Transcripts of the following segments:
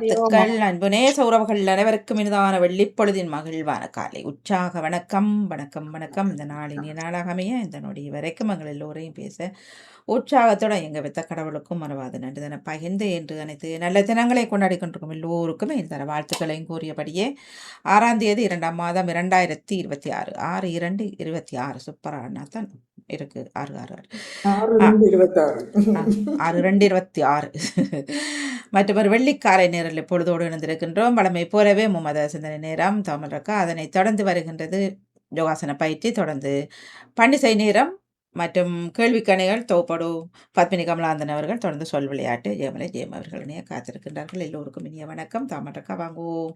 வாழ்த்துக்கள் அன்பு நேச உறவுகள் அனைவருக்கும் இனிதான வெள்ளிப்பொழுதின் மகிழ்வான காலை. உற்சாக வணக்கம் வணக்கம் வணக்கம். இந்த நாளின் நாளாக அமைய. இந்த நொடி வரைக்கும் எங்கள் எல்லோரையும் பேச உற்சாகத்தோட எங்க வித்த கடவுளுக்கும் மறவாது. நன்றி தன பகிர்ந்து என்று அனைத்து நல்ல தினங்களை கொண்டாடி கொண்டிருக்கும் எல்லோருக்குமே இந்த வாழ்த்துக்களையும் கூறியபடியே ஆறாம் தேதி இரண்டாம் மாதம் இரண்டாயிரத்தி இருபத்தி ஆறு. ஆறு இரண்டு இருபத்தி ஆறு. சூப்பரானா தான். இருக்கு. ஆறு ஆறு ஆறு. ஆறு ரெண்டு இருபத்தி ஆறு. மற்றும் ஒரு வெள்ளிக்காலை நேரில் பொழுதோடு இணைந்திருக்கின்றோம். வழமை போலவே மும்மத சிந்தனை நேரம் தமிழ் ரக்கா அதனைத் தொடர்ந்து வருகின்றது யோகாசன பயிற்சி தொடர்ந்து. பண்டிசை நேரம் மற்றும் கேள்விக்கணைகள் தோப்படு. பத்மினி கமலாந்தன் அவர்கள் தொடர்ந்து சொல் விளையாட்டு ஜெயமலை ஜெயம் அவர்கள் இணைய காத்திருக்கின்றார்கள். எல்லோருக்கும் இனிய வணக்கம். தமிழ் ரக்கா வாங்குவோம்.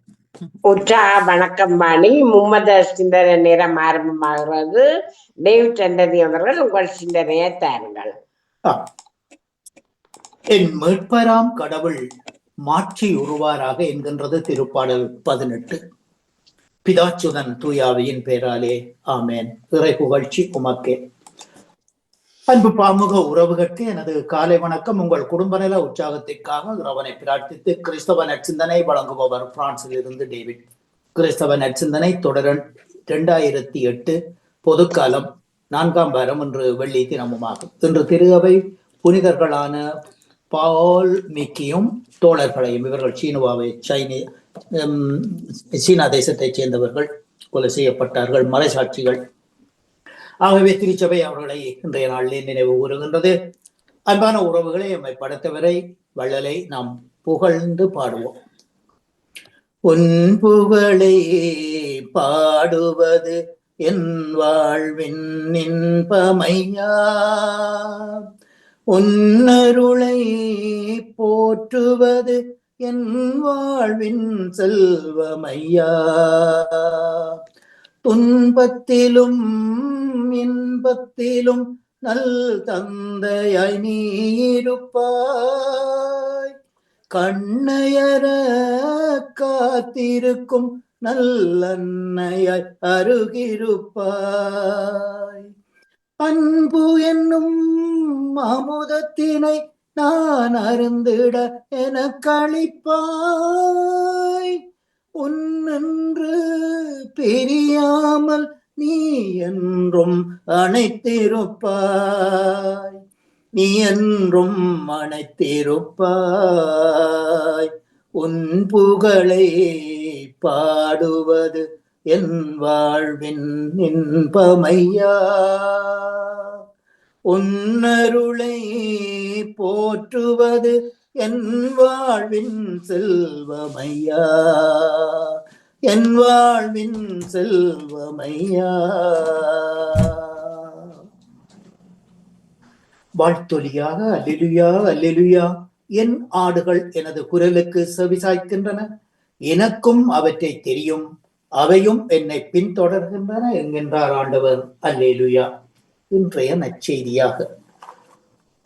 உற்றா வணக்கம் வாணி மும்மத சிந்தனை நேரம் ஆரம்பமாகிறது. டேவ் சந்ததி அவர்கள் உங்கள் சிந்தனையை தாருங்கள். என் மீட்பராம் கடவுள் மாற்றி உருவாராக என்கின்றது திருப்பாடல் பதினெட்டு. பிதாச்சுதன் தூயாவியின் பேராலே. ஆமேன். இறை புகழ்ச்சி உமக்கே. அன்பு பாமுக உறவுகளுக்கு எனது காலை வணக்கம். உங்கள் குடும்ப நல உற்சாகத்திற்காக இறைவனை பிரார்த்தித்து கிறிஸ்தவ நற்சிந்தனை வழங்குபவர் பிரான்சில் இருந்து டேவிட். கிறிஸ்தவ நற்சிந்தனை தொடரன் இரண்டாயிரத்தி எட்டு பொதுக்காலம் நான்காம் வாரம் இன்று வெள்ளி தினமுமாகும். இன்று திருகவை புனிதர்களான பால் மிக்கியும் தோழர்களையும் இவர்கள் சீனுவாவை சைனி உம், சீனா தேசத்தைச் சேர்ந்தவர்கள் கொலை செய்யப்பட்டார்கள். மலைசாட்சிகள் ஆகவே திருச்சபை அவர்களை இன்றைய நாளில் நினைவு கூறுகின்றது. அன்பான உறவுகளை எம்மை படைத்தவரை வள்ளலை நாம் புகழ்ந்து பாடுவோம். உன் புகழை பாடுவது என் வாழ்வின் இன்பமையா? உன்னருளை போற்றுவது என் வாழ்வின் செல்வமையா? துன்பத்திலும் இன்பத்திலும் நல் தந்தையாய் நீருப்பாய் கண்ணையர காத்திருக்கும் நல்லன்னையாய் அருகிருப்பாய். அன்பு என்னும் அமுதத்தினை நான் அருந்திட என கழிப்பாய் உன்னென்று பிரியாமல் நீ என்றும் அணைத்திருப்பாய். நீ என்றும் அணைத்திருப்பாய். உன் புகழை பாடுவது என் வாழ்வின் இன்பமையா. உன்னருளை போற்றுவது என் வாழ்வின் செல்வமையா? என் வாழ்வின் செல்வமையா? வாழ்த்தொலியாக அல்லெலுயா அல்லெலுயா. என் ஆடுகள் எனது குரலுக்கு செவிசாய்க்கின்றன. எனக்கும் அவற்றை தெரியும். அவையும் என்னை பின்தொடர்கின்றன என்கின்றார் ஆண்டவர். அல்லேலுயா. இன்றைய நற்செய்தியாக.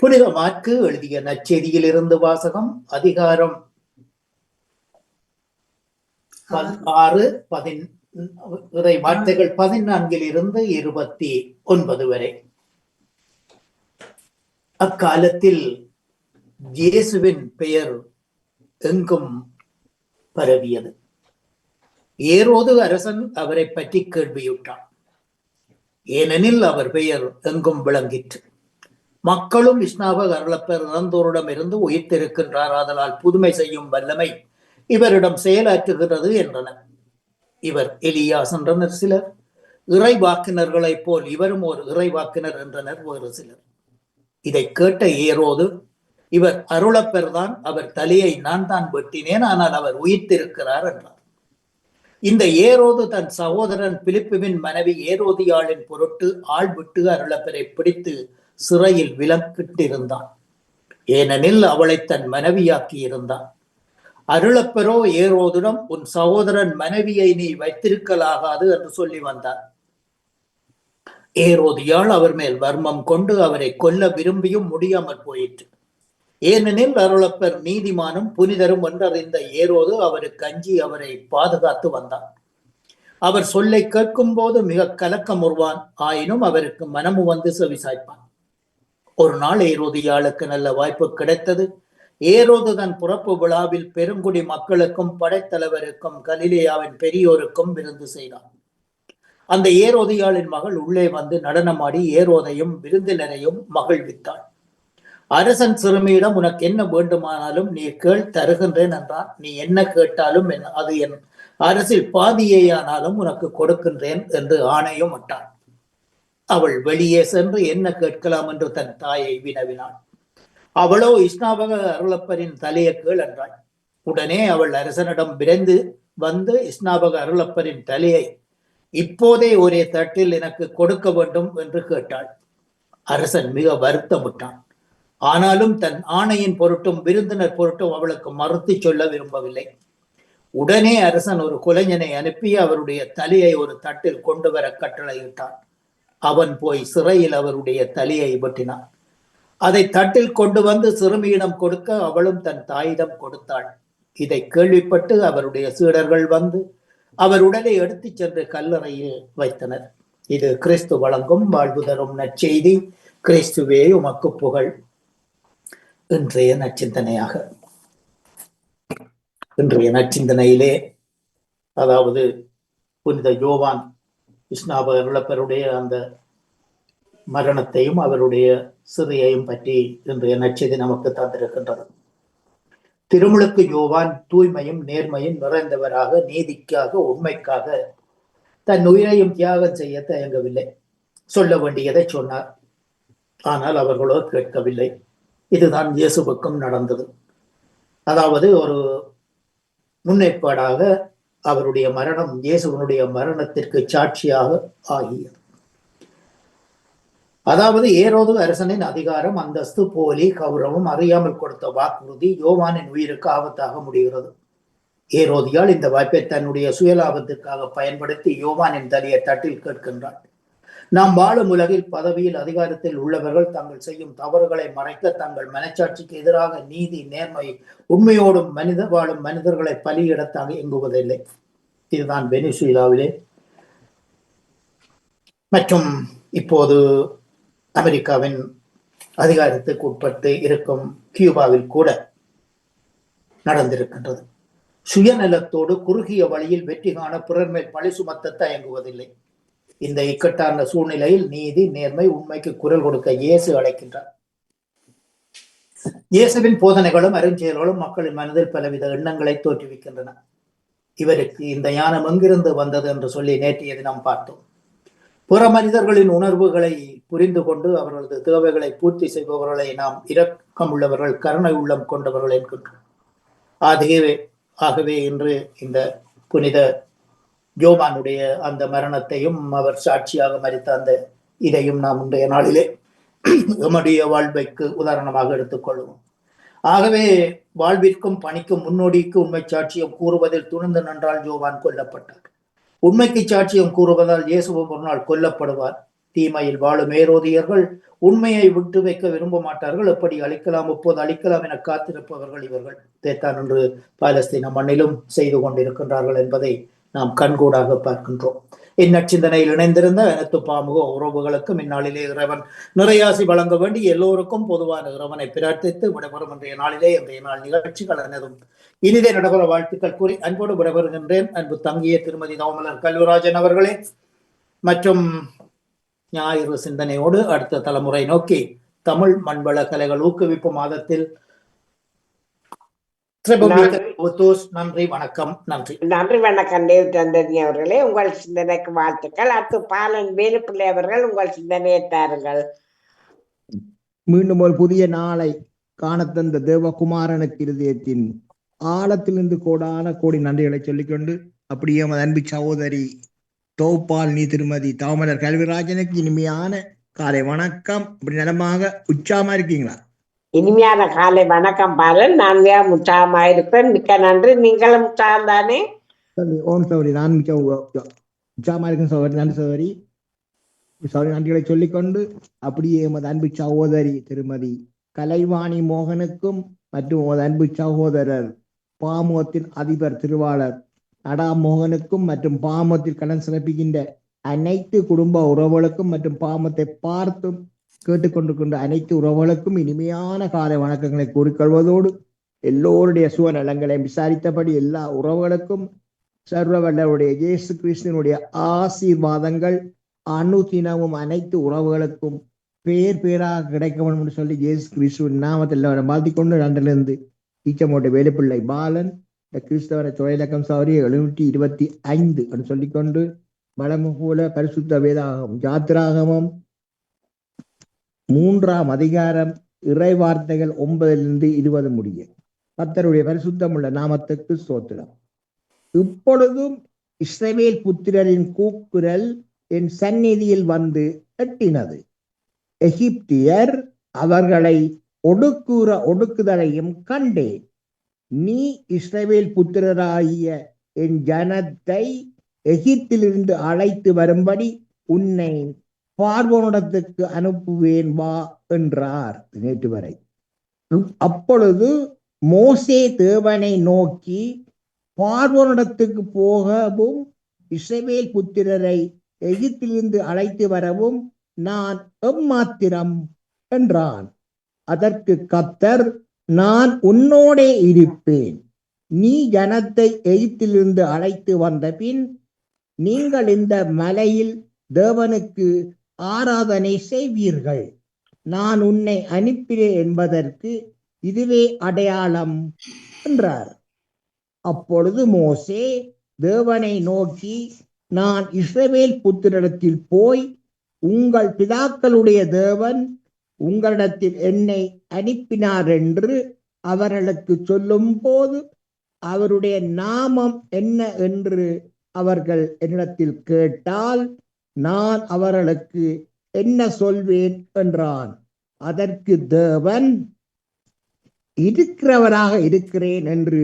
புனித மாற்கு எழுதிய நற்செய்தியில் இருந்து வாசகம் அதிகாரம் ஆறு பதின் இறை வார்த்தைகள் பதினான்கில் இருந்து இருபத்தி ஒன்பது வரை. அக்காலத்தில் இயேசுவின் பெயர் எங்கும் பரவியது. ஏரோது அரசன் அவரை பற்றி கேள்வியுற்றான் ஏனெனில் அவர் பெயர் எங்கும் விளங்கிற்று. மக்களும் விஷ்ணாவ அருளப்பர் இறந்தோரிடம் இருந்து உயிர்த்திருக்கின்றார். ஆதலால் புதுமை செய்யும் வல்லமை இவரிடம் செயலாற்றுகிறது என்றனர். இவர் எலியாஸ் என்றனர் சிலர். இறைவாக்கினர்களைப் போல் இவரும் ஒரு இறைவாக்கினர் என்றனர் வேறு சிலர். இதை கேட்ட ஏரோது இவர் அருளப்பெர்தான் அவர் தலையை நான் தான் வெட்டினேன் ஆனால் அவர் உயிர்த்திருக்கிறார் என்றார். இந்த ஏரோது தன் சகோதரன் பிலிப்புவின் மனைவி ஏரோதியாளின் பொருட்டு ஆள் விட்டு அருளப்பெரை பிடித்து சிறையில் விலக்கிட்டிருந்தான் ஏனெனில் அவளை தன் மனைவியாக்கி இருந்தான் அருளப்பெறோ ஏரோதிடம் உன் சகோதரன் மனைவியை நீ வைத்திருக்கலாகாது என்று சொல்லி வந்தார் ஏரோதியால் அவர் மேல் வர்மம் கொண்டு அவரை கொல்ல விரும்பியும் முடியாமல் போயிற்று. ஏனெனில் அருளப்பர் நீதிமானும் புனிதரும் என்றறிந்த ஏரோது அவருக்கு அஞ்சி அவரை பாதுகாத்து வந்தார் அவர் சொல்லை கேட்கும் போது மிக உருவான் ஆயினும் அவருக்கு மனமு வந்து செவிசாய்ப்பான். ஒரு நாள் ஏரோதியாளுக்கு நல்ல வாய்ப்பு கிடைத்தது. ஏரோது தன் பிறப்பு விழாவில் பெருங்குடி மக்களுக்கும் படைத்தலைவருக்கும் கலிலேயாவின் பெரியோருக்கும் விருந்து செய்தான் அந்த ஏரோதியாளின் மகள் உள்ளே வந்து நடனமாடி ஏரோதையும் விருந்தினரையும் மகிழ்வித்தாள். அரசன் சிறுமியிடம் உனக்கு என்ன வேண்டுமானாலும் நீ கேள் தருகின்றேன் என்றான். நீ என்ன கேட்டாலும் என் அது என் அரசில் பாதியேயானாலும் உனக்கு கொடுக்கின்றேன் என்று ஆணையும் விட்டான் அவள் வெளியே சென்று என்ன கேட்கலாம் என்று தன் தாயை வினவினாள். அவளோ இஸ்னாபக அருளப்பரின் தலையை கேள் என்றாள். உடனே அவள் அரசனிடம் விரைந்து வந்து இஸ்னாபக அருளப்பரின் தலையை இப்போதே ஒரே தட்டில் எனக்கு கொடுக்க வேண்டும் என்று கேட்டாள். அரசன் மிக வருத்தமிட்டான். ஆனாலும் தன் ஆணையின் பொருட்டும் விருந்தினர் பொருட்டும் அவளுக்கு மறுத்து சொல்ல விரும்பவில்லை. உடனே அரசன் ஒரு குலைஞனை அனுப்பி அவருடைய தலையை ஒரு தட்டில் கொண்டு வர கட்டளையிட்டான். அவன் போய் சிறையில் அவருடைய தலையை வெட்டினான். அதை தட்டில் கொண்டு வந்து சிறுமியிடம் கொடுக்க அவளும் தன் தாயிடம் கொடுத்தாள். இதை கேள்விப்பட்டு அவருடைய சீடர்கள் வந்து அவர் உடலை எடுத்துச் சென்று கல்லறையில் வைத்தனர். இது கிறிஸ்து வழங்கும் வாழ்வு தரும் நற்செய்தி. கிறிஸ்துவே உமக்கு புகழ். இன்றைய நச்சிந்தனையாக இன்றைய நச்சிந்தனையிலே அதாவது புனித யோவான் கிருஷ்ணாப அருளப்பருடைய அந்த மரணத்தையும் அவருடைய சிறையையும் பற்றி இன்றைய நச்செய்தி நமக்கு தந்திருக்கின்றது. திருமுழுக்கு யோவான் தூய்மையும் நேர்மையும் நிறைந்தவராக நீதிக்காக உண்மைக்காக தன் உயிரையும் தியாகம் செய்ய தயங்கவில்லை. சொல்ல வேண்டியதை சொன்னார். ஆனால் அவர்களோ கேட்கவில்லை. இதுதான் இயேசுவுக்கும் நடந்தது. அதாவது ஒரு முன்னேற்பாடாக அவருடைய மரணம் இயேசுவனுடைய மரணத்திற்கு சாட்சியாக ஆகியது. அதாவது ஏரோது அரசனின் அதிகாரம் அந்தஸ்து போலி கௌரவம் அறியாமல் கொடுத்த வாக்குறுதி யோவானின் உயிருக்கு ஆபத்தாக முடிகிறது. ஏரோதியால் இந்த வாய்ப்பை தன்னுடைய சுயலாபத்திற்காக பயன்படுத்தி யோவானின் தலையை தட்டில் கேட்கின்றார் நாம் வாழும் உலகில் பதவியில் அதிகாரத்தில் உள்ளவர்கள் தாங்கள் செய்யும் தவறுகளை மறைக்க தங்கள் மனச்சாட்சிக்கு எதிராக நீதி நேர்மை உண்மையோடும் மனித வாழும் மனிதர்களை பலியிடத்தாக இயங்குவதில்லை இதுதான் வெனிசுலாவிலே மற்றும் இப்போது அமெரிக்காவின் அதிகாரத்துக்கு உட்பட்டு இருக்கும் கியூபாவில் கூட நடந்திருக்கின்றது. சுயநலத்தோடு குறுகிய வழியில் வெற்றி காண பிறர் மேல் பழி சுமத்த தயங்குவதில்லை. இந்த இக்கட்டான சூழ்நிலையில் நீதி நேர்மை உண்மைக்கு குரல் கொடுக்க இயேசு அழைக்கின்றார். இயேசுவின் போதனைகளும் அருஞ்செயல்களும் மக்களின் மனதில் பலவித எண்ணங்களை தோற்றுவிக்கின்றன. இவருக்கு இந்த ஞானம் எங்கிருந்து வந்தது என்று சொல்லி நேற்றைய தினம் பார்த்தோம். புற மனிதர்களின் உணர்வுகளை புரிந்து கொண்டு அவர்களது தேவைகளை பூர்த்தி செய்பவர்களை நாம் இரக்கம் உள்ளவர்கள் கருணை உள்ளம் கொண்டவர்கள் என்கின்றோம். ஆகவே ஆகவே இன்று இந்த புனித ஜோமானுடைய அந்த மரணத்தையும் அவர் சாட்சியாக மறித்த அந்த இதையும் நாம் இன்றைய நாளிலே எம்முடைய வாழ்வைக்கு உதாரணமாக எடுத்துக்கொள்வோம் ஆகவே வாழ்விற்கும் பணிக்கும் முன்னோடிக்கு உண்மை சாட்சியம் கூறுவதில் துணிந்து நின்றால் ஜோவான் கொல்லப்பட்டார். உண்மைக்கு சாட்சியம் கூறுவதால் இயேசுவும் ஒரு நாள் கொல்லப்படுவார். தீமையில் வாழும் ஏரோதியர்கள் உண்மையை விட்டு வைக்க விரும்ப மாட்டார்கள். எப்படி அழிக்கலாம் இப்போது அழிக்கலாம் என காத்திருப்பவர்கள் இவர்கள். தேத்தான் என்று பாலஸ்தீன மண்ணிலும் செய்து கொண்டிருக்கின்றார்கள் என்பதை நாம் கண்கூடாக பார்க்கின்றோம். இந்நச்சிந்தனையில் இணைந்திருந்த அனைத்து பாமுக உறவுகளுக்கும் இந்நாளிலே இறைவன் நிறையாசி வழங்க வேண்டி எல்லோருக்கும் பொதுவான இறைவனை பிரார்த்தித்து விடைபெறும் இன்றைய நாளிலே இன்றைய நாள் நிகழ்ச்சிகள் அனைதும் இனிதே நடைபெற வாழ்த்துக்கள் கூறி அன்போடு விடைபெறுகின்றேன். அன்பு தங்கிய திருமதி தவமலர் கல்வராஜன் அவர்களே. மற்றும் ஞாயிறு சிந்தனையோடு அடுத்த தலைமுறை நோக்கி தமிழ் மண்வள கலைகள் ஊக்குவிப்பு மாதத்தில் நன்றி வணக்கம் நன்றி. நன்றி வணக்கம் தேவ் தந்தனி அவர்களே. உங்கள் சிந்தனைக்கு வாழ்த்துக்கள். அடுத்து பாலன் வேலுப்பிள்ளை அவர்கள் உங்கள் சிந்தனையை தாருங்கள். மீண்டும் ஒரு புதிய நாளை காணத்தந்த தேவகுமாரனுக்கு இருதயத்தின் ஆழத்திலிருந்து கோடான கோடி நன்றிகளை சொல்லிக்கொண்டு அப்படியே எமது அன்பு சகோதரி தோப்பால் நீ திருமதி தாமலர் கல்விராஜனுக்கு இனிமையான காலை வணக்கம். அப்படி நலமாக உச்சாமா இருக்கீங்களா? இனிமையான காலை வணக்கம் பாலன். நான் மிக உற்சாகமா இருப்பேன் மிக்க நன்றி. நீங்களும் உற்சாகம் தானே ஓம் சௌரி. நான் மிக்க உ- இருக்கும் சௌரி. நன்றி சௌரி. சௌரி நன்றிகளை சொல்லிக்கொண்டு அப்படியே எமது அன்பு சகோதரி திருமதி கலைவாணி மோகனுக்கும் மற்றும் உமது அன்பு சகோதரர் பாமோத்தின் அதிபர் திருவாளர் நடா மோகனுக்கும் மற்றும் பாமத்தில் கடன் சிறப்பிக்கின்ற அனைத்து குடும்ப உறவுகளுக்கும் மற்றும் பாமத்தை பார்த்தும் கேட்டுக்கொண்டிருக்கின்ற அனைத்து உறவுகளுக்கும் இனிமையான காலை வணக்கங்களை கூறிக்கொள்வதோடு எல்லோருடைய சுவநலங்களையும் விசாரித்தபடி எல்லா உறவுகளுக்கும் சர்வவல்லருடைய இயேசு கிருஷ்ணனுடைய ஆசீர்வாதங்கள் அனுதினமும் அனைத்து உறவுகளுக்கும் பேர் பேராக கிடைக்க வேண்டும் என்று சொல்லி இயேசு கிறிஸ்துவின் நாமத்தில் அவரை மாற்றிக்கொண்டு நன்றிலிருந்து ஈச்சமோட்ட வேலுப்பிள்ளை பாலன் இந்த கிறிஸ்தவர தொழிலக்கம் சௌரி எழுநூற்றி இருபத்தி ஐந்து என்று சொல்லிக்கொண்டு மலமுகூல பரிசுத்த வேதாகவும் ஜாத்திராகமம் மூன்றாம் அதிகாரம் இறை வார்த்தைகள் ஒன்பதிலிருந்து இருபது முடிய. கர்த்தருடைய பரிசுத்தமுள்ள நாமத்துக்கு சோத்திரம் இப்பொழுதும் இஸ்ரவேல் புத்திரரின் கூக்குரல் என் சந்நிதியில் வந்து எட்டினது. எகிப்தியர் அவர்களை ஒடுக்குற ஒடுக்குதலையும் கண்டேன். நீ இஸ்ரவேல் புத்திரராகிய என் ஜனத்தை எகிப்திலிருந்து அழைத்து வரும்படி உன்னை பார்வோனிடத்துக்கு அனுப்புவேன் வா என்றார் நேற்று வரை. அப்பொழுது மோசே தேவனை நோக்கி பார்வோனிடத்துக்கு போகவும் இஸ்ரவேல் புத்திரரை எகிப்திலிருந்து அழைத்து வரவும் நான் எம்மாத்திரம் என்றான். அதற்கு கத்தர் நான் உன்னோடே இருப்பேன். நீ ஜனத்தை எகிப்திலிருந்து அழைத்து வந்த பின் நீங்கள் இந்த மலையில் தேவனுக்கு ஆராதனை செய்வீர்கள். நான் உன்னை அனுப்பினேன் என்பதற்கு இதுவே அடையாளம் என்றார். அப்பொழுது மோசே தேவனை நோக்கி நான் இஸ்ரவேல் புத்திரிடத்தில் போய் உங்கள் பிதாக்களுடைய தேவன் உங்களிடத்தில் என்னை அனுப்பினார் என்று அவர்களுக்கு சொல்லும் போது அவருடைய நாமம் என்ன என்று அவர்கள் என்னிடத்தில் கேட்டால் நான் அவர்களுக்கு என்ன சொல்வேன் என்றான். அதற்கு தேவன் இருக்கிறவராக இருக்கிறேன் என்று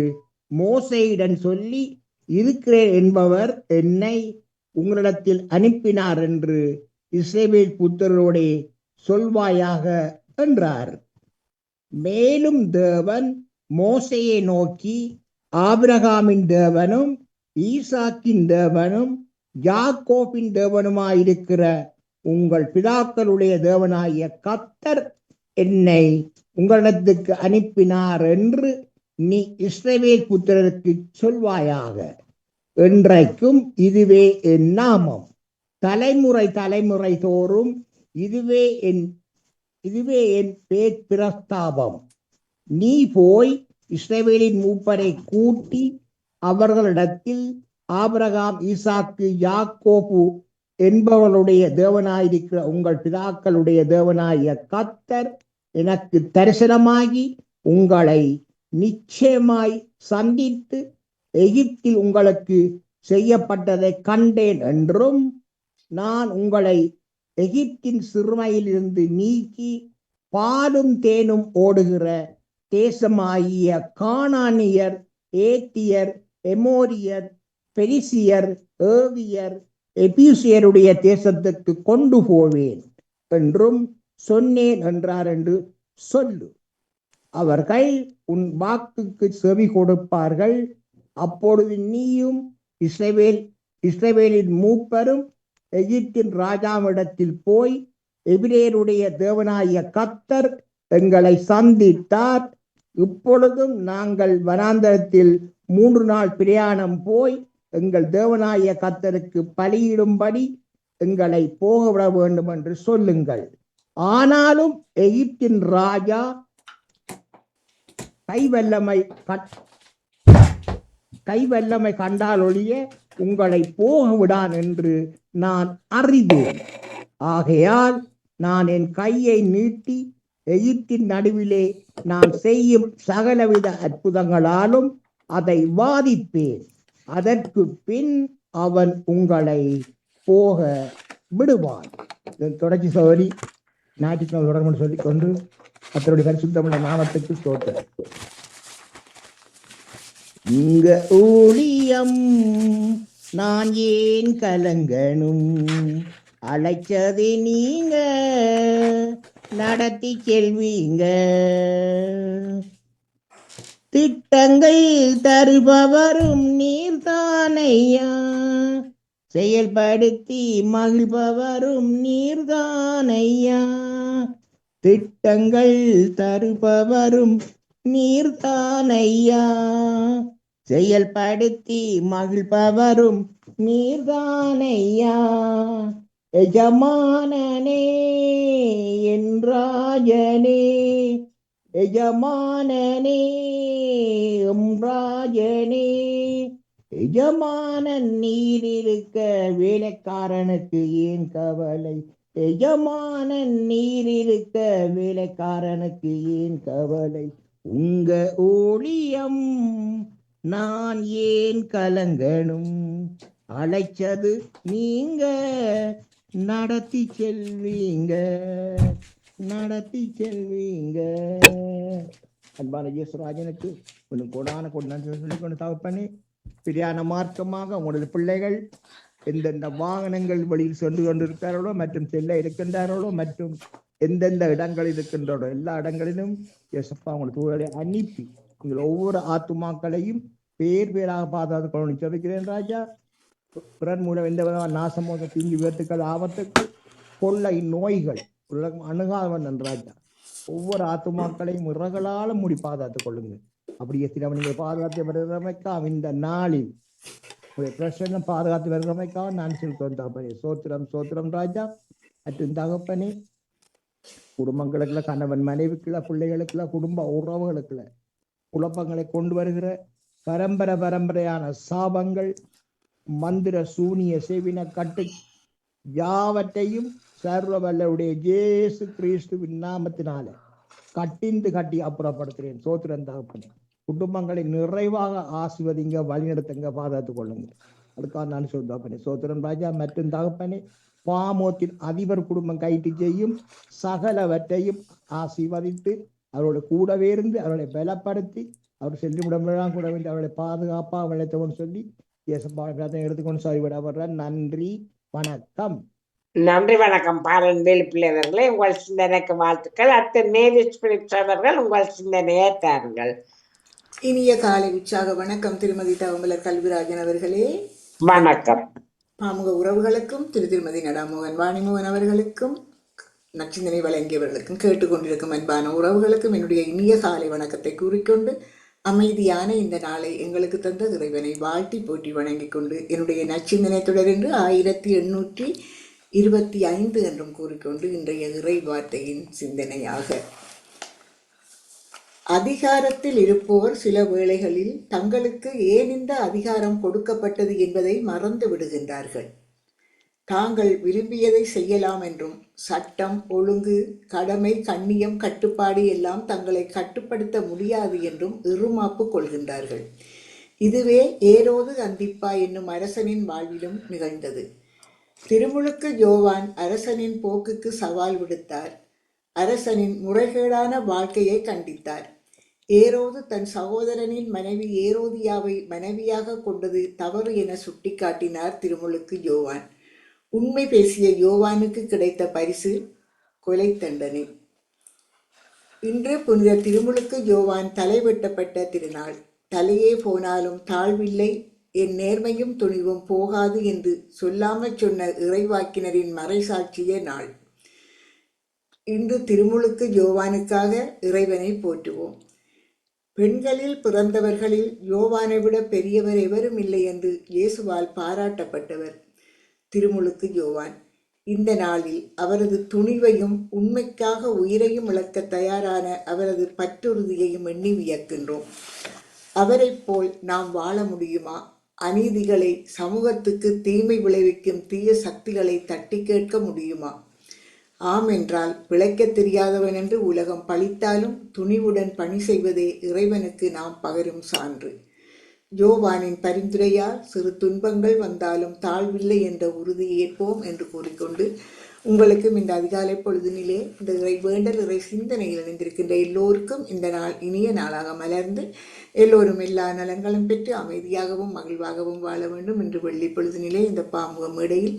மோசையிடம் சொல்லி இருக்கிறேன் என்பவர் என்னை உங்களிடத்தில் அனுப்பினார் என்று இஸ்ரேவேல் புத்தரோடே சொல்வாயாக என்றார். மேலும் தேவன் மோசையை நோக்கி ஆபிரகாமின் தேவனும் ஈசாக்கின் தேவனும் யாக்கோபின் தேவனுமாயிருக்கிற உங்கள் பிதாக்களுடைய தேவனாகிய கத்தர் என்னை உங்களிடத்துக்கு அனுப்பினார் என்று நீ இஸ்ரவேல் புத்திரருக்கு சொல்வாயாக. என்றைக்கும் இதுவே என் நாமம். தலைமுறை தலைமுறை தோறும் இதுவே என் இதுவே என் பேர் பிரஸ்தாபம். நீ போய் இஸ்ரவேலின் மூப்பரை கூட்டி அவர்களிடத்தில் ஆபரகாம் ஈசாக்கு யாக்கோபு என்பவர்களுடைய தேவனாயிருக்கிற உங்கள் பிதாக்களுடைய தேவனாகிய கத்தர் எனக்கு தரிசனமாகி உங்களை நிச்சயமாய் சந்தித்து எகிப்தில் உங்களுக்கு செய்யப்பட்டதை கண்டேன் என்றும் நான் உங்களை எகிப்தின் சிறுமையிலிருந்து நீக்கி பாலும் தேனும் ஓடுகிற தேசமாகிய கானானியர் ஏத்தியர் எமோரியர் பெரிசியர் ஏவியர் எபியூசியருடைய தேசத்துக்கு கொண்டு போவேன் என்றும் சொன்னேன் என்றார் என்று சொல்லு. அவர்கள் உன் வாக்குக்கு செவி கொடுப்பார்கள். அப்பொழுது நீயும் இஸ்ரேவேல் இஸ்ரேவேலின் மூப்பரும் எகிப்தின் ராஜாவிடத்தில் போய் எபிரேருடைய தேவனாய கத்தர் எங்களை சந்தித்தார். இப்பொழுதும் நாங்கள் வனாந்தரத்தில் மூன்று நாள் பிரயாணம் போய் எங்கள் தேவனாய கத்தருக்கு பலியிடும்படி எங்களை போகவிட வேண்டும் என்று சொல்லுங்கள். ஆனாலும் எகிப்தின் ராஜா கைவல்லமை கட்- கைவல்லமை கண்டால் ஒழிய உங்களை போக விடான் என்று நான் அறிவேன். ஆகையால் நான் என் கையை நீட்டி எகிப்தின் நடுவிலே நான் செய்யும் சகலவித அற்புதங்களாலும் அதை வாதிப்பேன். அதற்கு பின் அவன் உங்களை போக விடுவான். தொடர்ச்சி சோதரி ஞாயிற்றுக்கிழமை தொடர்பு சொல்லிக் கொண்டு அத்தனுடைய பரிசுத்தமுள்ள நாமத்துக்கு தோற்ற இங்க ஊழியம் நான் ஏன் கலங்கணும்? அழைச்சது நீங்க நடத்தி செல்வீங்க. திட்டங்கள் தருபவரும் நீர்தானையா? செயல்படுத்தி மகிழ்பவரும் நீர்தானையா? திட்டங்கள் தருபவரும் நீர்தானையா? செயல்படுத்தி மகிழ்பவரும் நீர்தானையா? எஜமானனே என் ராஜனே எஜமானனே எம் ராஜனே எஜமானன் நீர் இருக்க வேலைக்காரனுக்கு ஏன் கவலை? எஜமானன் நீர் இருக்க வேலைக்காரனுக்கு ஏன் கவலை? உங்க ஊழியம் நான் ஏன் கலங்கணும்? அழைச்சது நீங்க நடத்தி செல்வீங்க. நடத்தி செல்வீங்க அன்பான இயேசுராஜனுக்கு கொஞ்சம் கொடான நன்றி சொல்லி கொண்டு தகப்பனே பிரியான மார்க்கமாக உங்களது பிள்ளைகள் எந்தெந்த வாகனங்கள் வழியில் சென்று கொண்டிருக்கிறார்களோ மற்றும் செல்ல இருக்கின்றார்களோ மற்றும் எந்தெந்த இடங்கள் இருக்கின்றதோ எல்லா இடங்களிலும் எசப்பா உங்களுக்கு தூதரை அனுப்பி உங்கள் ஒவ்வொரு ஆத்துமாக்களையும் பேர் பேராக பாதுகாத்து கொண்டு சொல்லிக்கிறேன் ராஜா. பிறன் மூலம் எந்த விதமான நாசமோக தீங்கு விபத்துக்கள் ஆபத்துக்கு கொள்ளை நோய்கள் உலகம் அணுகாதவன் ராஜா ஒவ்வொரு ஆத்துமாக்களையும் இறகலால மூடி பாதுகாத்துக் கொள்ளுங்கள். அப்படியே சிலவன் நீங்கள் பாதுகாத்து வருகிறமைக்காக இந்த நாளில். உங்களுடைய பிரசன்னம் பாதுகாத்து வருகிறமைக்காக நான் செலுத்துவேன் தகப்பனே சோத்திரம் சோத்திரம் ராஜா மற்றும் தகப்பனே. குடும்பங்களுக்குள்ள கணவன் மனைவிக்குள்ள பிள்ளைகளுக்குள்ள குடும்ப உறவுகளுக்குள்ள குழப்பங்களை கொண்டு வருகிற பரம்பரை பரம்பரையான சாபங்கள் மந்திர சூனிய செவின கட்டு யாவற்றையும் சர்வ வல்லவுடைய ஜேசு கிறிஸ்துவின் நாமத்தினால கட்டிந்து கட்டி அப்புறப்படுத்துகிறேன். சோத்திரன் தகப்பனே குடும்பங்களை நிறைவாக ஆசிர்வதிங்க வழிநடத்துங்க பாதுகாத்துக் கொள்ளுங்க. அதுக்காக நான் சொல்ல தகப்பனே. சோத்திரன் ராஜா மற்றும் தகப்பனே பாமோத்தின் அதிபர் குடும்பம் கைட்டு செய்யும் சகலவற்றையும் ஆசீர்வதித்து அவரோட கூடவே இருந்து அவர்களை பலப்படுத்தி அவர் சென்று விடமெல்லாம் கூட வேண்டி அவர்களை பாதுகாப்பாக வளர்த்தவன் சொல்லி இயேசப்பா பிரார்த்தனை எடுத்துக்கொண்டு சாரி விட நன்றி வணக்கம். நன்றி வணக்கம். பாலன் வேலுப்பிள்ளைவர்களே உங்கள் சிந்தனைக்கு வாழ்த்துக்கள். அடுத்து நேரு ஸ்பிரிட் அவர்கள் உங்கள் சிந்தனையை தாருங்கள் இனிய காலை உற்சாக வணக்கம் திருமதி தவமலர் கல்விராஜன் அவர்களே. வணக்கம். பாமுக உறவுகளுக்கும் திரு திருமதி நடாமோகன் வாணிமோகன் அவர்களுக்கும் நச்சிந்தனை வழங்கியவர்களுக்கும் கேட்டுக்கொண்டிருக்கும் அன்பான உறவுகளுக்கும் என்னுடைய இனிய காலை வணக்கத்தை கூறிக்கொண்டு அமைதியான இந்த நாளை எங்களுக்கு தந்த இறைவனை வாழ்த்தி போற்றி வணங்கிக் கொண்டு என்னுடைய நச்சிந்தனை தொடர்ந்து ஆயிரத்தி எண்ணூற்றி இருபத்தி ஐந்து என்றும் கூறிக்கொண்டு இன்றைய இறை வார்த்தையின் சிந்தனையாக. அதிகாரத்தில் இருப்போர் சில வேளைகளில் தங்களுக்கு ஏன் இந்த அதிகாரம் கொடுக்கப்பட்டது என்பதை மறந்து விடுகின்றார்கள். தாங்கள் விரும்பியதை செய்யலாம் என்றும் சட்டம் ஒழுங்கு கடமை கண்ணியம் கட்டுப்பாடு எல்லாம் தங்களை கட்டுப்படுத்த முடியாது என்றும் இறுமாப்பு கொள்கின்றார்கள். இதுவே ஏரோது அந்திப்பா என்னும் அரசனின் வாழ்விலும் நிகழ்ந்தது. திருமுழுக்கு ஜோவான் அரசனின் போக்குக்கு சவால் விடுத்தார். அரசனின் முறைகேடான வாழ்க்கையை கண்டித்தார். ஏரோது தன் சகோதரனின் மனைவி ஏரோதியாவை மனைவியாக கொண்டது தவறு என சுட்டிக்காட்டினார் திருமுழுக்கு யோவான். உண்மை பேசிய யோவானுக்கு கிடைத்த பரிசு கொலை தண்டனை. இன்று புனித திருமுழுக்கு யோவான் தலை வெட்டப்பட்ட திருநாள். தலையே போனாலும் தாழ்வில்லை என் நேர்மையும் துணிவும் போகாது என்று சொல்லாமல் சொன்ன இறைவாக்கினரின் மறைசாட்சிய நாள். இன்று திருமுழுக்கு யோவானுக்காக இறைவனை போற்றுவோம். பெண்களில் பிறந்தவர்களில் யோவானை விட பெரியவர் எவரும் இல்லை என்று இயேசுவால் பாராட்டப்பட்டவர் திருமுழுக்கு யோவான். இந்த நாளில் அவரது துணிவையும் உண்மைக்காக உயிரையும் இழக்க தயாரான அவரது பற்றுறுதியையும் எண்ணி வியக்கின்றோம். அவரைப் போல் நாம் வாழ முடியுமா? அநீதிகளை சமூகத்துக்கு தீமை விளைவிக்கும் தீய சக்திகளை தட்டி கேட்க முடியுமா? ஆம் என்றால் பிழைக்க தெரியாதவன் என்று உலகம் பழித்தாலும் துணிவுடன் பணி செய்வதே இறைவனுக்கு நாம் பகரும் சான்று. யோவானின் பரிந்துரையால் சிறு துன்பங்கள் வந்தாலும் தாழ்வில்லை என்ற உறுதி ஏற்போம் என்று கூறிக்கொண்டு உங்களுக்கும் இந்த அதிகாலை பொழுதினிலே இந்த இறை வேண்டல் இறை சிந்தனையில் இணைந்திருக்கின்ற எல்லோருக்கும் இந்த நாள் இனிய நாளாக மலர்ந்து எல்லோரும் எல்லா நலன்களும் பெற்று அமைதியாகவும் மகிழ்வாகவும் வாழ வேண்டும் என்று வெள்ளி பொழுதினிலே இந்த பாமுகம் இடையில்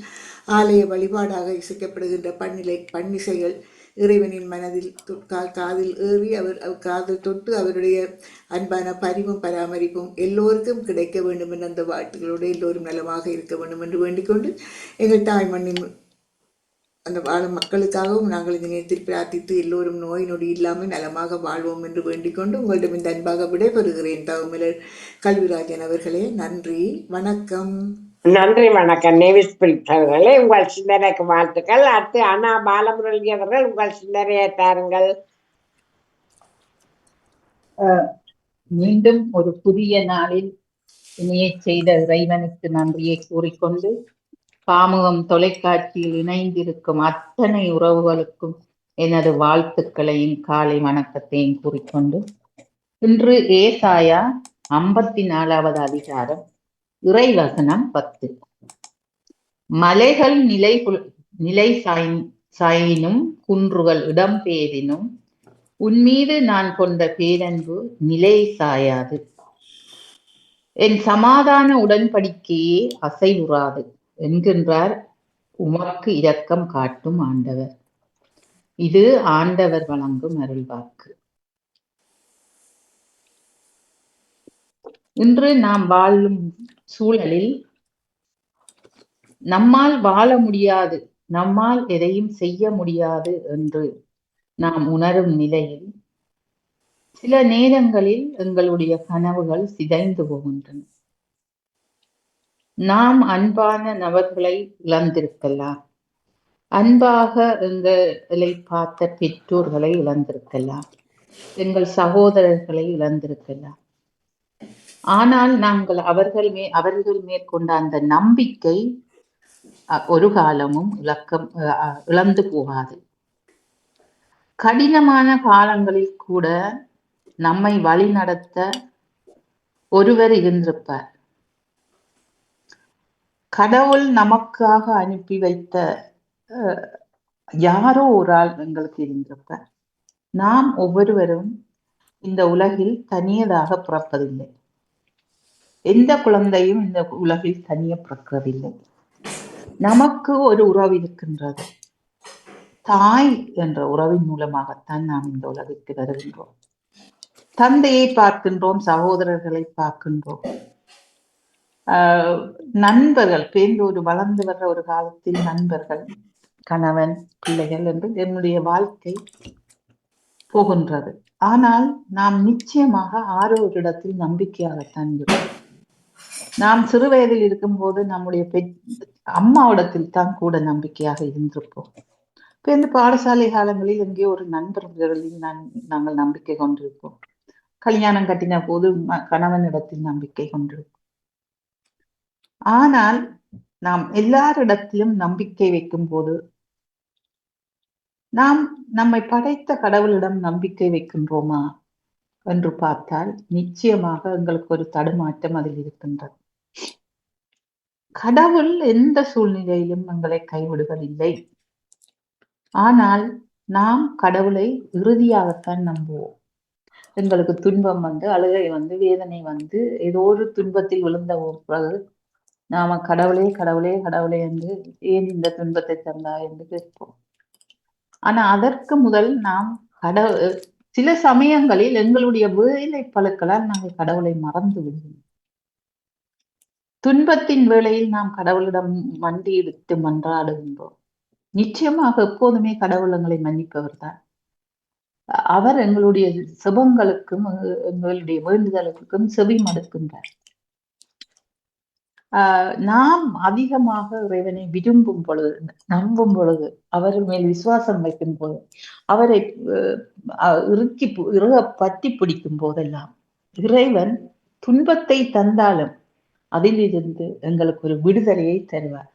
ஆலய வழிபாடாக இசைக்கப்படுகின்ற பன்னிலை பன்னிசைகள் இறைவனின் மனதில் காதில் ஏறி அவர் அவர் காதில் தொட்டு அவருடைய அன்பான பரிவும் பராமரிப்பும் எல்லோருக்கும் கிடைக்க வேண்டும் என்ற அந்த வாழ்த்துக்களோடு எல்லோரும் நலமாக இருக்க வேண்டும் என்று வேண்டிக்கொண்டு எங்கள் தாய் மண்ணின் அந்த வாழும் மக்களுக்காகவும் நாங்கள் இந்த நேரத்தில் பிரார்த்தித்து எல்லோரும் நோய் நொடி இல்லாமல் நலமாக வாழ்வோம் என்று வேண்டிக் கொண்டு உங்களிடம் இந்த அன்பாக விடைபெறுகிறேன் தவமிலர் கல்விராஜன் அவர்களே. நன்றி வணக்கம். நன்றி வணக்கம். நேவிஸ் பிரித்தவர்களே உங்கள் சிந்தனைக்கு வாழ்த்துக்கள். அடுத்து அண்ணா பாலமுரளி அவர்கள் உங்கள் சிந்தனையை தாருங்கள். மீண்டும் ஒரு புதிய நாளில் இணைய செய்த இறைவனுக்கு நன்றியை கூறிக்கொண்டு பாமுகம் தொலைக்காட்சியில் இணைந்திருக்கும் அத்தனை உறவுகளுக்கும் எனது வாழ்த்துக்களையும் காலை வணக்கத்தையும் கூறிக்கொண்டு இன்று ஏசாயா ஐம்பத்தி நாலாவது அதிகாரம் இறைவசனம் பத்து. மலைகள் நிலை நிலை சாய் சாயினும் குன்றுகள் இடம்பெயரினும் உன்மீது நான் கொண்ட பேரன்பு நிலை சாயாது. என் சமாதான உடன்படிக்கையே அசைவுறாது. என்கின்றார் உமக்கு இரக்கம் காட்டும் ஆண்டவர். இது ஆண்டவர் வழங்கும் அருள்வாக்கு. இன்று நாம் வாழும் சூழலில் நம்மால் வாழ முடியாது நம்மால் எதையும் செய்ய முடியாது என்று நாம் உணரும் நிலையில் சில நேரங்களில் எங்களுடைய கனவுகள் சிதைந்து போகின்றன. நாம் அன்பான நபர்களை இழந்திருக்கலாம். அன்பாக எங்களை பார்த்த பெற்றோர்களை இழந்திருக்கலாம். எங்கள் சகோதரர்களை இழந்திருக்கலாம். ஆனால் நாங்கள் அவர்கள் மே அவர்கள் மேற்கொண்ட அந்த நம்பிக்கை ஒரு காலமும் இழக்கம் இழந்து போகாது. கடினமான காலங்களில் கூட நம்மை வழிநடத்த ஒருவர் இருந்திருப்பார். கடவுள் நமக்காக அனுப்பி வைத்த அஹ், யாரோ ஒரு ஆள் எங்களுக்கு இருந்திருப்பார் நாம் ஒவ்வொருவரும் இந்த உலகில் தனியதாக பிறப்பதில்லை. எந்த குழந்தையும் இந்த உலகில் தனிய பிறக்கவில்லை. நமக்கு ஒரு உறவு இருக்கின்றது. தாய் என்ற உறவின் மூலமாகத்தான் நாம் இந்த உலகிற்கு வருகின்றோம். தந்தையை பார்க்கின்றோம் சகோதரர்களை பார்க்கின்றோம். நண்பர்கள் பேருந்து ஒரு வளர்ந்து வர்ற ஒரு காலத்தில் நண்பர்கள் கணவன் பிள்ளைகள் என்று என்னுடைய வாழ்க்கை போகின்றது. ஆனால் நாம் நிச்சயமாக ஆரோ ஒரு இடத்தில் நம்பிக்கையாகத்தான் இருக்கிறோம். நாம் சிறு வயதில் இருக்கும்போது நம்முடைய பெற் அம்மாவிடத்தில் தான் கூட நம்பிக்கையாக இருந்திருப்போம். பேருந்து இந்த பாடசாலை காலங்களில் எங்கேயோ ஒரு நண்பர்களில் நான் நாங்கள் நம்பிக்கை கொண்டிருப்போம். கல்யாணம் கட்டின போது கணவனிடத்தில் நம்பிக்கை கொண்டிருப்போம். ஆனால் நாம் எல்லாரிடத்திலும் நம்பிக்கை வைக்கும் போது நாம் நம்மை படைத்த கடவுளிடம் நம்பிக்கை வைக்கின்றோமா என்று பார்த்தால் நிச்சயமாக எங்களுக்கு ஒரு தடுமாற்றம் அதில் இருக்கின்றது. கடவுள் எந்த சூழ்நிலையிலும் எங்களை கைவிடுவதில்லை. ஆனால் நாம் கடவுளை இறுதியாகத்தான் நம்புவோம். எங்களுக்கு துன்பம் வந்து அழுகை வந்து வேதனை வந்து ஏதோ ஒரு துன்பத்தில் விழுந்த பிறகு நாம கடவுளே கடவுளே கடவுளே என்று ஏன் இந்த துன்பத்தை தந்தா என்று கேட்போம். ஆனா அதற்கு முதல் நாம் கடவுள் சில சமயங்களில் எங்களுடைய வேலை பழுக்களால் நாங்கள் கடவுளை மறந்து விடுவோம் துன்பத்தின் வேளையில் நாம் கடவுளிடம் மண்டி எடுத்து மன்றாடுகின்றோம். நிச்சயமாக எப்போதுமே கடவுள் எங்களை மன்னிப்பவர் தான். அவர் எங்களுடைய செபங்களுக்கும் எங்களுடைய வேண்டுதலுக்கும் செவி மடுக்கின்றார். நாம் அதிகமாக இறைவனை விரும்பும் பொழுது நம்பும் பொழுது அவர் மேல் விசுவாசம் வைக்கும் போது அவரை இறுக்கி இறுக பற்றி பிடிக்கும் போதெல்லாம் இறைவன் துன்பத்தை தந்தாலும் அதிலிருந்து எங்களுக்கு ஒரு விடுதலையை தருவார்.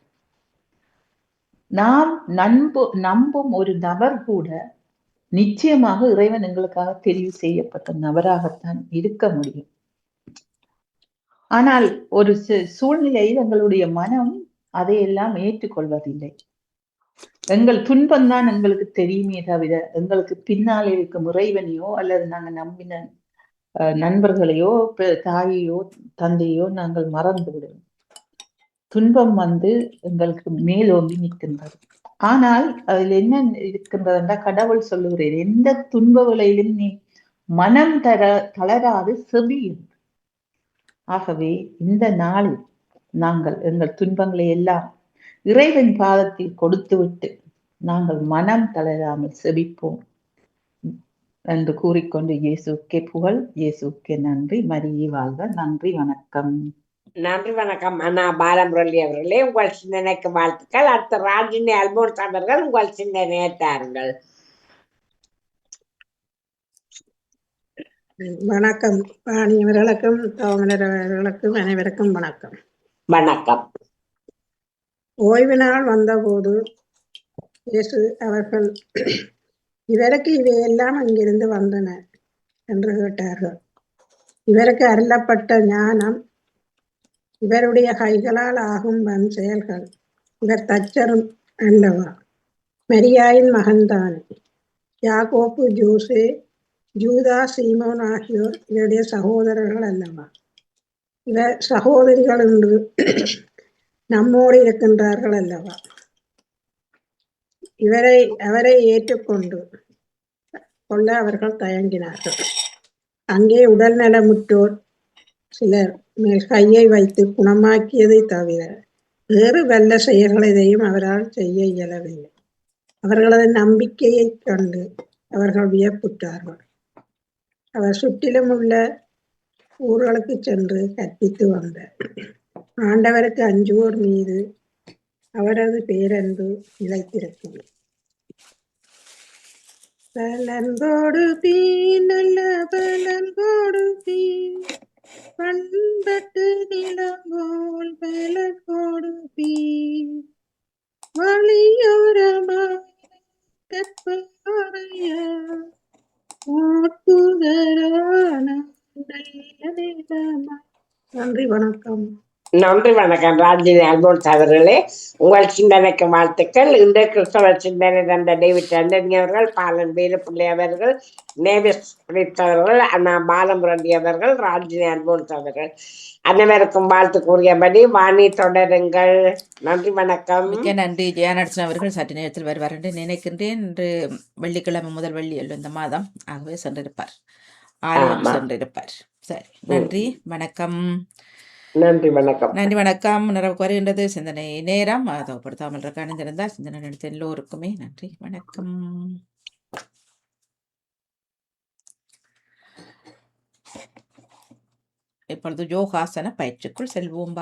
நாம் நம்பு நம்பும் ஒரு நபர் கூட நிச்சயமாக இறைவன் எங்களுக்காக தெரிவு செய்யப்பட்ட நபராகத்தான் இருக்க முடியும். ஆனால் ஒரு சு- சூழ்நிலையில் எங்களுடைய மனம் அதையெல்லாம் ஏற்றுக்கொள்வதில்லை. எங்கள் துன்பம்தான் எங்களுக்கு தெரியுமே தவிர எங்களுக்கு பின்னால் இருக்கும் இறைவனையோ அல்லது நாங்கள் நம்பின அஹ், நண்பர்களையோ பெ- தாயையோ தந்தையோ நாங்கள் மறந்து விடுவோம். துன்பம் வந்து எங்களுக்கு மேலோங்கி நிற்கின்றது. ஆனால் அதில் என்ன இருக்கின்றதுன்னா கடவுள் சொல்லுகிறேன் எந்த துன்ப விலையிலும் நீ மனம் தர தளராது செவியும் ஆகவே இந்த நாளில் நாங்கள் எங்கள் துன்பங்களை எல்லாம் இறைவன் பாதத்தில் கொடுத்துவிட்டு நாங்கள் மனம் தளராமல் செபிப்போம். என்று கூறிக்கொண்டு இயேசுக்கே புகழ் இயேசுக்கே நன்றி. மரியே வாழ்க நன்றி வணக்கம். நன்றி வணக்கம். அண்ணா பாலமுரளி அவர்களே உங்கள் சிந்தனைக்கு வாழ்த்துக்கள். அடுத்த ராஜினி அல்போன்ஸ் அவர்கள் உங்கள் சிந்தனையை தாருங்கள். வணக்கம். பாணியவர்களுக்கும் தோமலர் அவர்களுக்கும் அனைவருக்கும் வணக்கம். வணக்கம். ஓய்வு நாள் வந்தபோது இயேசு அவர்கள் இவருக்கு இவையெல்லாம் அங்கிருந்து வந்தன என்று கேட்டார்கள். இவருக்கு அருளப்பட்ட ஞானம் இவருடைய கைகளால் ஆகும் வன் செயல்கள். இவர் தச்சரும் அல்லவா? மரியாயின் மகன்தானே. யாக்கோப்பு ஜூசே ஜூதா சீமோன் ஆகியோர் இவருடைய சகோதரர்கள் அல்லவா இவர் சகோதரிகள் என்று நம்மோடு இருக்கின்றார்கள் அல்லவா இவரை அவரை ஏற்றுக்கொண்டு கொள்ள அவர்கள் தயங்கினார்கள். அங்கே உடல் நலமுற்றோர் சிலர் மேல் கையை வைத்து குணமாக்கியதை தவிர வேறு வல்ல செயல்கள் எதையும் அவரால் செய்ய இயலவில்லை. அவர்களது நம்பிக்கையை கண்டு அவர்கள் வியப்புற்றார்கள். அவர் சுற்றிலும் உள்ள ஊர்களுக்கு சென்று கற்பித்து வந்தார் ஆண்டவருக்கு அஞ்சுவோர் மீது அவரது பேரன்பு நிலைத்திருக்கும். பலன் கொடுப்பீ நல்ல பலன் கொடுப்பீ பண்பட்டு நிலங்கோல் பலன் கொடுப்பீ வழியோரமாய் கற்பனையா ஆட்டுதலான நன்றி வணக்கம். நன்றி வணக்கம். ராஜினி அல்போன்ஸ் அவர்களே உங்கள் சிந்தனைக்கு வாழ்த்துக்கள். இந்த கிறிஸ்தவ சிந்தனை தந்த டேவிட் அண்டனி அவர்கள் பாலன் வீரப்பிள்ளை அவர்கள் நேவிஸ் பிரித் அவர்கள் அண்ணா பாலமுரண்டி அவர்கள் ராஜினி அல்போன்ஸ் அவர்கள் அனைவருக்கும் வாழ்த்து கூறியபடி வாணி தொடருங்கள். நன்றி வணக்கம். மிக்க நன்றி ஜெயானட்சன் அவர்கள். சற்று நேரத்தில் வருவார் என்று நினைக்கின்றேன். இன்று வெள்ளிக்கிழமை முதல் வெள்ளி இந்த மாதம். ஆகவே சென்றிருப்பார். ஆலயம். சென்றிருப்பார். சரி நன்றி வணக்கம். நன்றி வணக்கம். நன்றி வணக்கம். நிறைவுக்கு வருகின்றது சிந்தனை நேரம். அதப்படுத்தாமல் இருக்க அணிந்திருந்தால் சிந்தனை நினைத்த எல்லோருக்குமே நன்றி வணக்கம். இப்பொழுது யோகாசன பயிற்சிக்குள் செல்வோம்.